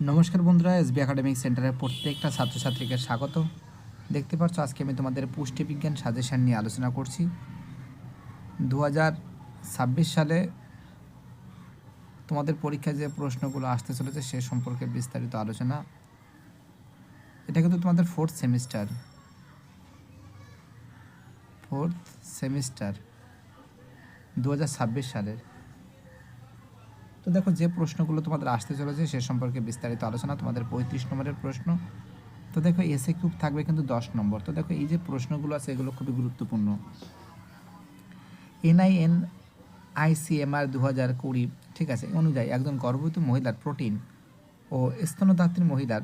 নমস্কার বন্ধুরা, SB academic সেন্টারের প্রত্যেকটা ছাত্রছাত্রীকে স্বাগত। দেখতে পাচ্ছ, আজকে আমি তোমাদের পুষ্টিবিজ্ঞান সাজেশন নিয়ে আলোচনা করছি। দু সালে তোমাদের পরীক্ষায় যে প্রশ্নগুলো আসতে চলেছে, সে সম্পর্কে বিস্তারিত আলোচনা। এটা কিন্তু তোমাদের ফোর্থ সেমিস্টার ফোর্থ সেমিস্টার দু হাজার ছাব্বিশ সালের। তো দেখো, যে প্রশ্নগুলো তোমাদের আসতে চলেছে সে সম্পর্কে বিস্তারিত আলোচনা, তোমাদের পঁয়ত্রিশ নম্বরের প্রশ্ন। তো দেখো এসে কিউব থাকবে কিন্তু দশ নম্বর। তো দেখো, এই যে প্রশ্নগুলো আছে, এগুলো খুবই গুরুত্বপূর্ণ। এনআইএন আইসিএমআর দু হাজার কুড়ি, ঠিক আছে, অনুযায়ী একজন গর্ভবতী মহিলার প্রোটিন ও স্তনদাত্রী মহিলার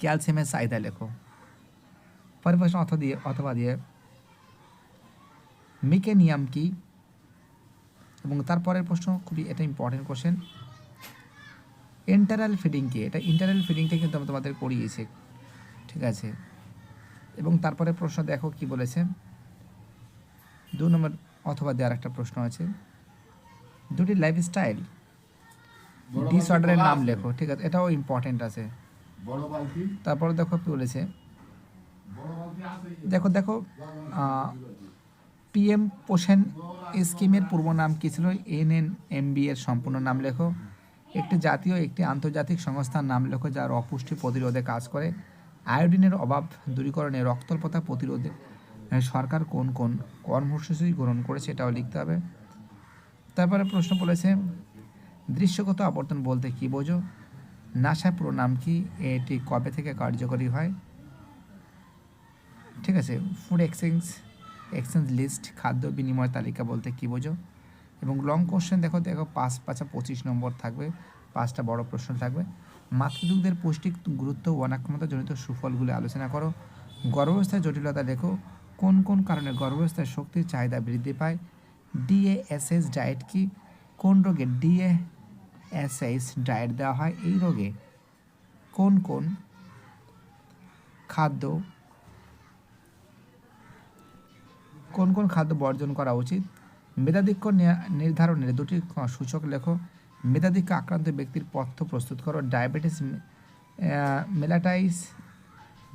ক্যালসিয়ামের চাহিদা লেখো। পরের প্রশ্ন, অথবা দিয়ে অথবা দিয়ে, মিকেনিয়াম কি? এবং তারপরের প্রশ্ন খুবই এটা ইম্পর্টেন্ট কোশ্চেন ইন্টারাল ফিডিং কি? এটা ইন্টারাল ফিডিংটা কিন্তু আমি তোমাদের করিয়েছি ঠিক আছে? এবং তারপরে প্রশ্ন দেখো কি বলেছে। দু নম্বর অথবা দেওয়ার একটা প্রশ্ন আছে। দুটি লাইফস্টাইল ডিসঅর্ডারের নাম লেখো ঠিক আছে? এটাও ইম্পর্টেন্ট আছে। তারপরে দেখো কি বলেছে। দেখো দেখো পিএম পোষণ স্কিমের পূর্ব নাম কী ছিল? এন এন এম বি এর সম্পূর্ণ নাম লেখো। একটি জাতীয়, একটি আন্তর্জাতিক সংস্থার নাম লেখো যার অপুষ্টি প্রতিরোধে কাজ করে। আয়োডিনের অভাব দূরীকরণে রক্তল্পতা প্রতিরোধে সরকার কোন কোন কর্মসূচি গ্রহণ করেছে এটাও লিখতে হবে। তারপরে প্রশ্ন বলেছে, দৃশ্যগত আবর্তন বলতে কি বোঝো? নাসা পুরো নাম কি? এটি কবে থেকে কার্যকরী হয়? ঠিক আছে ফুড এক্সচেঞ্জ এক্সচেঞ্জ লিস্ট খাদ্য বিনিময় তালিকা বলতে কী বোঝো? এবং লং কোশ্চেন দেখো দেখো পাঁচ, পাঁচা, পঁচিশ নম্বর থাকবে, পাঁচটা বড় প্রশ্ন থাকবে। মাতৃদুগ্ধের পৌষ্টিক গুরুত্ব ও অনাক্ষমতাজনিত সুফলগুলি আলোচনা করো। গর্ভাবস্থায় জটিলতা দেখো, কোন কোন কারণে গর্ভাবস্থায় শক্তির চাহিদা বৃদ্ধি পায়? ডিএএসএস ডায়েট কি? কোন রোগে ডিএএসএস ডায়েট দেওয়া হয়? এই রোগে কোন কোন? খাদ্য কোন কোন খাদ্য বর্জন করা উচিত? মেধাধিক্য নির্ধারণের দুটি সূচক লেখো। মেধাধিক্য আক্রান্ত ব্যক্তির পথ্য প্রস্তুত করো। ডায়াবেটিস মেলাটাইস,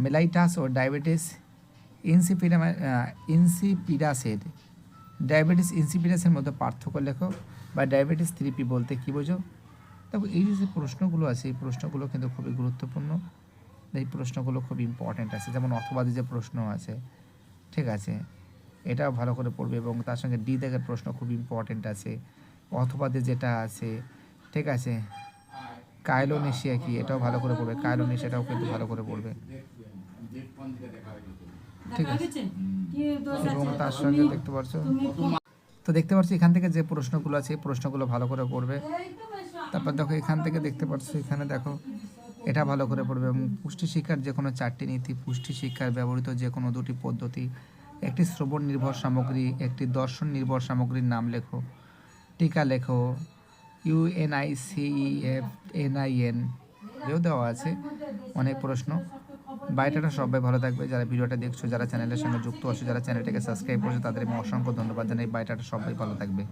মেলাইটাস ও ডায়াবেটিস ইনসিপিডা ইনসিপিডাসের ডায়াবেটিস ইনসিপিডাসের মধ্যে পার্থক্য লেখো বা ডায়াবেটিস থ্রিপি বলতে কী বোঝো? তবে এই যে প্রশ্নগুলো আছে, এই প্রশ্নগুলো কিন্তু খুবই গুরুত্বপূর্ণ। এই প্রশ্নগুলো খুব ইম্পর্ট্যান্ট আছে। যেমন অথবাদি যে প্রশ্ন আছে, ঠিক আছে? এটাও ভালো করে পড়বে এবং তার সঙ্গে ডি দাগের প্রশ্ন খুব ইম্পর্ট্যান্ট আছে। অথবাদে যেটা আছে, ঠিক আছে? কায়লোনেশিয়া কি? এটাও ভালো করে পড়বে। কায়লোনেশিয়াটাও কিন্তু ভালো করে পড়বে। ঠিক আছে। এবং তার সঙ্গে দেখতে পাচ্ছ তো দেখতে পাচ্ছ এখান থেকে যে প্রশ্নগুলো আছে, এই প্রশ্নগুলো ভালো করে পড়বে। তারপর দেখো এখান থেকে দেখতে পাচ্ছ এখানে দেখো, এটা ভালো করে পড়বে। এবং পুষ্টি শিক্ষার যে কোনো চারটি নীতি পুষ্টি শিক্ষার ব্যবহৃত যে কোনো দুটি পদ্ধতি একটি শ্রবণ নির্ভর সামগ্রী, একটি দর্শন নির্ভর সামগ্রীর নাম লেখো। টিকা লেখো। ইউএনআইসিএফ এনআইএন এও দেওয়া আছে অনেক প্রশ্ন। বাইরেটা সবাই ভালো থাকবে। যারা ভিডিওটা দেখছ, যারা চ্যানেলের সঙ্গে যুক্ত আছো, যারা চ্যানেলটাকে সাবস্ক্রাইব করছ, তাদের আমি অসংখ্য ধন্যবাদ জানাই। বাইরেটা সবাই ভালো থাকবে।